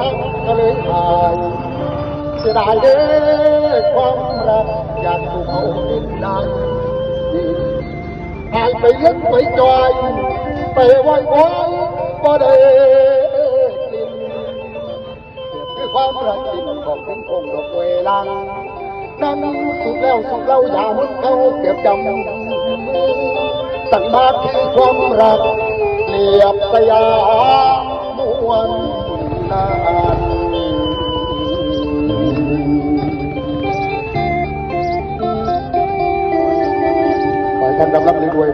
ายเสียดายเด้อความรักอยากสู่เขาดินดังหายไปเลี้ยงไปจอยไปไว้ไว้บ่ได้กินคือความรักที่มันของถึงคงดอกเวลังนั่งสุดแล้วสุดเล่าอย่ามุดเขาเก็บจำตั้งมาที่ความรักเปรียบสยาม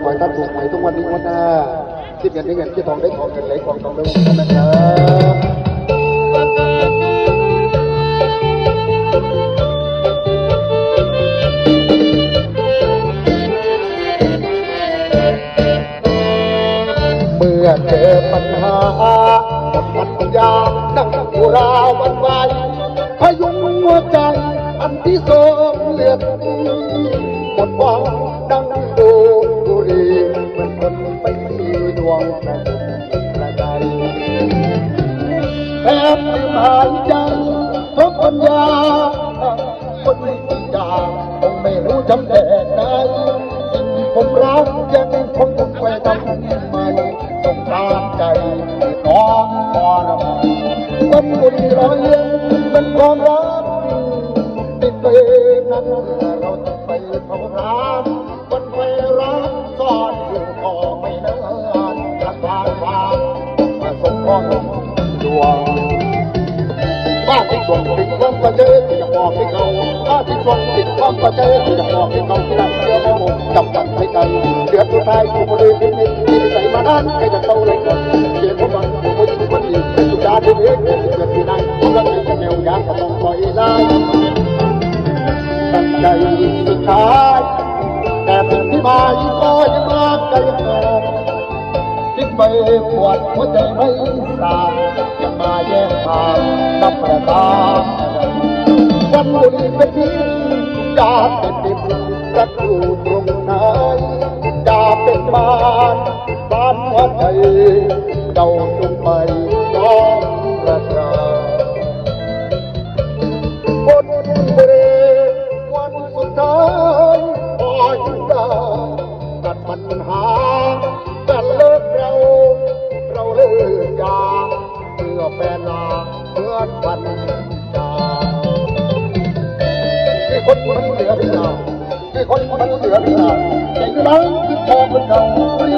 ขอให้ท่านถูกหวยทุกวันนี้วันหน้าคิดเงินได้เงินคิดทองได้ทองเงินไหลกองทองได้ทองนะครับเมื่อเจอปัญหาหมดปัญญานั่งกุราวันไหวพยุงหัวใจ อันที่โศกเลือดหมดหวังดัง มีดวงใจกระใจแอบลืมหายจเพราะปัญญาคนไม่กี่อย่าคงไม่รู้จำแนกไหนสิ่งผมรักยังคงต้องไปทำไมสงสารใจน้องทรมานวันบุญรอยเลี้ยงเป็นความรักติดเวนั้นเราต้อง มาสมพรดวงบ้าที่ชวนติดความประเจอที่จะบอกให้เขาบ้าที่ชวนติดความประเจอที่จะบอกให้เขาที่รักเชื่อมโหจำกัดให้ใจเดือดสุดท้ายถูกบริเวณนี้ที่ใส่มานานใครจะโตเลยก่อนเขียนของมันผู้หญิงคนนี้เป็นสุดาที่เล็กเป็นเกิดที่ไหนผู้รักในแนวยากก็ต้องปล่อยได้ตั้งใจสุดท้ายแต่สิ่งที่มาอีกก็ยังมาไกกินคิด ไปปวดหัวใจไม่สางจะมาแย่งทางกับประสาวันบุญเป็นที่ยาเป็นดิบรักอยู่ตรงไหนยาเป็นบ้านบ้านหัวใจเจ้าจงไปน้องประกาศบนเบรวันสุดท้ายพออยู่ได้ตัดปัญหา เหลือพินาที่คนมันเหลือพินาใจอยู่นั้นคิดพอเป็นเรา